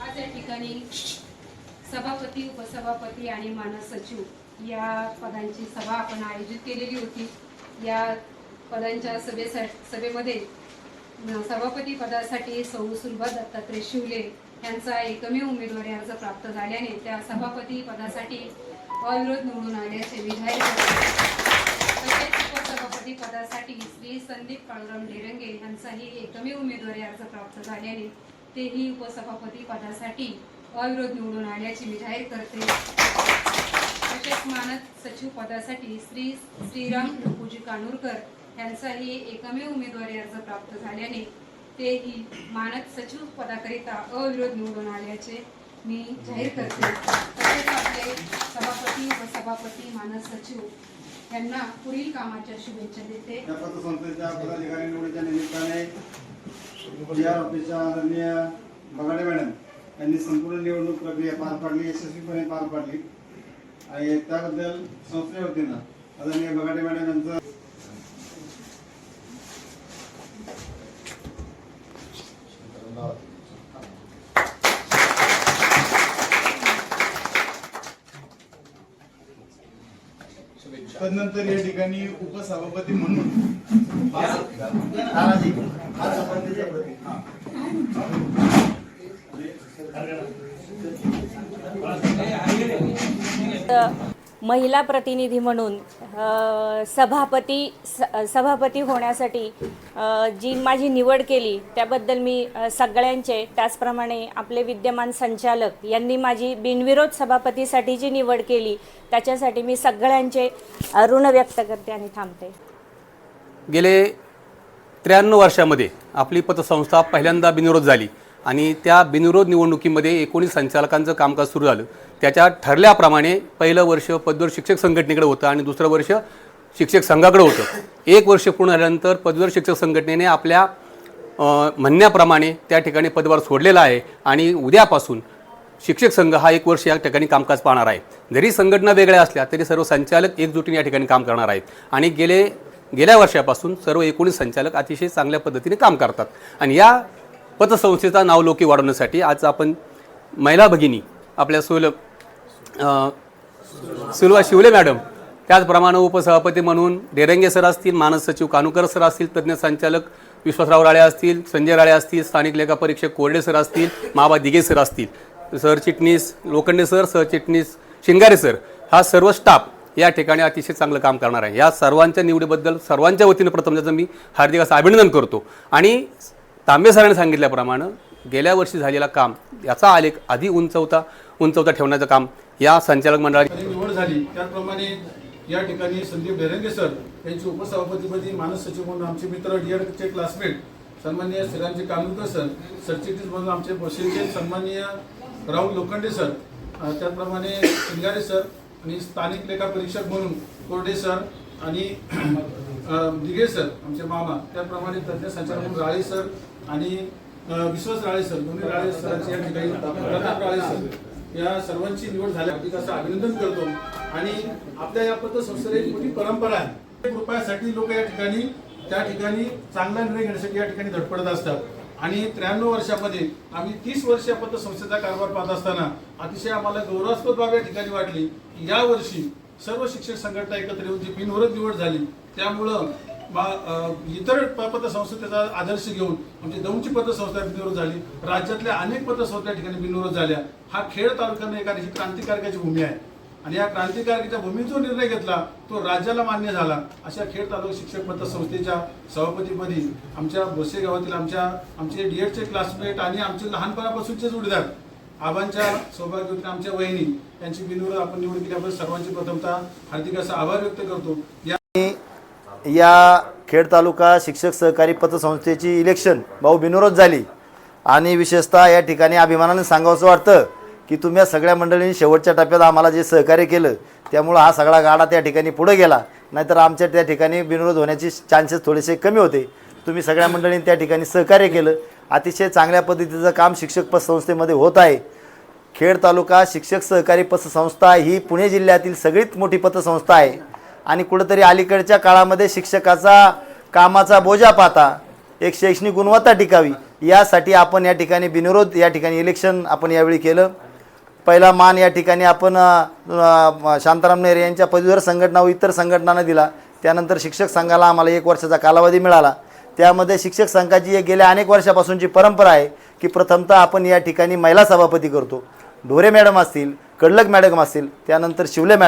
आज या ठिकाणी सभापती उपसभापती आणि मानस सचिव या पदांची सभा आपण आयोजित केलेली होती. या पदांच्या सभेसा सभेमध्ये सभापती पदासाठी सौ सुलभा दत्तात्रय शिवले यांचा एकमेव उमेदवारी अर्ज प्राप्त झाल्याने त्या सभापती पदासाठी अविरोध निवडून आल्याचे विधायक सभापती पदासाठी श्री संदीप काळूराम डिरंगे यांचाही एकमेव उमेदवारी अर्ज प्राप्त झाल्याने तेही उपसभापती पदासाठी अविरोध निवडून आल्याचे मी जाहीर करते. तसेच मानद सचिव पदासाठी श्री श्रीराम लुकुजी कानूरकर यांचाही एकमेव उमेदवारी अर्ज प्राप्त झाल्याने तेही मानद सचिव पदाकरिता अविरोध निवडून आल्याचे मी जाहीर करते. तसेच आपले सभापती उपसभापती मानद सचिव यांना पुढील कामाच्या शुभेच्छा देते. या पतसंस्थेच्या पदाधिकारी निवडीच्या निमित्ताने जी आर ऑफिसच्या आदरणीय बगाडे मॅडम यांनी संपूर्ण निवडणूक प्रक्रिया पार पाडली यशस्वीपणे पार पाडली. आणि त्याबद्दल संस्थेच्या वतीनं आदरणीय बगाडे मॅडम यांचं तदनंतर या ठिकाणी उपसभापती म्हणून. महिला प्रतिनिधी म्हणून सभापती स- सभापती होण्यासाठी जी माझी निवड केली त्याबद्दल मी सगळ्यांचे त्याचप्रमाणे आपले विद्यमान संचालक यांनी माझी बिनविरोध सभापतीसाठी जी निवड केली त्याच्यासाठी मी सगळ्यांचे ऋण व्यक्त करते आणि थांबते. गेले त्र्याण्णव वर्षामध्ये आपली पतसंस्था पहिल्यांदा बिनविरोध झाली. आणि त्या बिनविरोध निवडणुकीमध्ये एकोणीस संचालकांचं कामकाज सुरू झालं. त्याच्या ठरल्याप्रमाणे पहिलं वर्ष पदवीधर शिक्षक संघटनेकडे होतं आणि दुसरं वर्ष शिक्षक संघाकडे होतं. एक वर्ष पूर्ण झाल्यानंतर पदवीधर शिक्षक संघटनेने आपल्या म्हणण्याप्रमाणे त्या ठिकाणी पदभार सोडलेला आहे आणि उद्यापासून शिक्षक संघ हा एक वर्ष या ठिकाणी कामकाज पाहणार आहे. जरी संघटना वेगळ्या असल्या तरी सर्व संचालक एकजुटीने या ठिकाणी काम करणार आहेत. आणि गेले गेल्या वर्षापासून सर्व एकोणीस संचालक अतिशय चांगल्या पद्धतीने काम करतात. आणि या पतसंस्थेचा नावलौकी वाढवण्यासाठी आज आपण महिला भगिनी आपल्या सुल सुलवा शिवले मॅडम त्याचप्रमाणे उपसभापती म्हणून डेरंगे सर असतील मानस सचिव कानुकर सर असतील तज्ज्ञ संचालक विश्वासराव राळे असतील संजय राळे असतील स्थानिक लेखा परीक्षक कोरडे सर असतील माबा दिघे सर असतील. सरचिटणीस लोखंडे सर सरचिटणीस शिंगारे सर हा सर्व स्टाफ या ठिकाणी अतिशय चांगलं काम करणार आहे. या सर्वांच्या निवडीबद्दल सर्वांच्या वतीनं प्रथम त्याचं मी हार्दिक असं अभिनंदन करतो. आणि तांबे सरांनी सांगितल्याप्रमाणे गेल्या वर्षी झालेला काम याचा आलेख आधी उंचवता उंचवता ठेवण्याचं काम या संचालक मंडळाची निवड झाली. त्याचप्रमाणे या ठिकाणी संदीप बेरंगे सर यांची उपसभापतीपदी मानस सचिव म्हणून आमचे मित्र डीएडचे क्लासमेट सन्माननीय श्रीरामजी कानुलकर सर सरचिटणीस म्हणून आमचे बशीरचे सन्माननीय राहुल लोखंडे सर त्याचप्रमाणे शिंगारे सर आणि स्थानिक लेखा परीक्षक म्हणून कोरडे सर आणि दिघे सर आमचे मामा त्याचप्रमाणे तज्ज्ञ संचालक म्हणून राळे सर आणि विश्वास राळे सर दोन्ही राळे सरांची या ठिकाणी प्रताप राळे सर या सर्वांची निवड झाल्या हार्दिक असं अभिनंदन करतो. आणि आपल्या या पतसंस्थेला एक मोठी परंपरा आहे. एक रुपयासाठी लोक या ठिकाणी त्या ठिकाणी चांगला निर्णय घेण्यासाठी या ठिकाणी धडपडत असतात. आणि त्र्याण्णव वर्षामध्ये आम्ही तीस वर्ष या पतसंस्थेचा कारभार पाहत असताना अतिशय आम्हाला गौरवास्पद बाब या ठिकाणी वाटली की या वर्षी सर्व शिक्षक संघटना एकत्र येऊन जी बिनविरोध निवड झाली त्यामुळं इतर प- पतसंस्थेचा आदर्श घेऊन आमची दौंडची पतसंस्था बिनविरोध झाली. राज्यातल्या अनेक पतसंस्था या ठिकाणी बिनविरोध झाल्या. हा खेड तालुक्याने एका ही क्रांतिकारकाची भूमी आहे. आणि या क्रांतिकारकाच्या भूमीत जो निर्णय घेतला तो राज्याला मान्य झाला. अशा खेड तालुका शिक्षक पतसंस्थेच्या सभापतीपदी आमच्या बोसे गावातील आमच्या आमचे डीएडचे क्लासमेट आणि आमचे लहानपणापासूनचे जोडीदार आबांच्या सौभाग्यवती आमच्या वहिनी यांची बिनविरोध आपण निवड केल्याबद्दल सर्वांची प्रथमता हार्दिक असा आभार व्यक्त करतो. या या खेड तालुका शिक्षक सहकारी पतसंस्थेची इलेक्शन भाऊ बिनविरोध झाली. आणि विशेषतः या ठिकाणी अभिमानाने सांगावंसं वाटतं की तुम्ही या सगळ्या मंडळींनी शेवटच्या टप्प्यात आम्हाला जे सहकार्य केलं त्यामुळं हा सगळा गाडा त्या ठिकाणी पुढे गेला. नाहीतर आमच्या त्या ठिकाणी बिनविरोध होण्याचे चान्सेस थोडेसे कमी होते. तुम्ही सगळ्या मंडळींनी त्या ठिकाणी सहकार्य केलं. अतिशय चांगल्या पद्धतीचं काम शिक्षक पतसंस्थेमध्ये होत आहे. खेड तालुका शिक्षक सहकारी पतसंस्था ही पुणे जिल्ह्यातील सगळीत मोठी पतसंस्था आहे. आणि कुठंतरी अलीकडच्या काळामध्ये शिक्षकाचा कामाचा बोजा पाहता एक शैक्षणिक गुणवत्ता टिकावी यासाठी आपण या ठिकाणी बिनविरोध या ठिकाणी इलेक्शन आपण यावेळी केलं. पहिला मान या ठिकाणी आपण शांताराम नेहरे यांच्या पदवीधर संघटना व इतर संघटनांना दिला. त्यानंतर शिक्षक संघाला आम्हाला एक वर्षाचा कालावधी मिळाला. त्यामध्ये शिक्षक संघाची एक गेल्या अनेक वर्षापासूनची परंपरा आहे की प्रथमतः आपण या ठिकाणी महिला सभापती करतो. ढोरे मॅडम असतील कडलक मॅडम असतील त्यानंतर शिवले मॅडम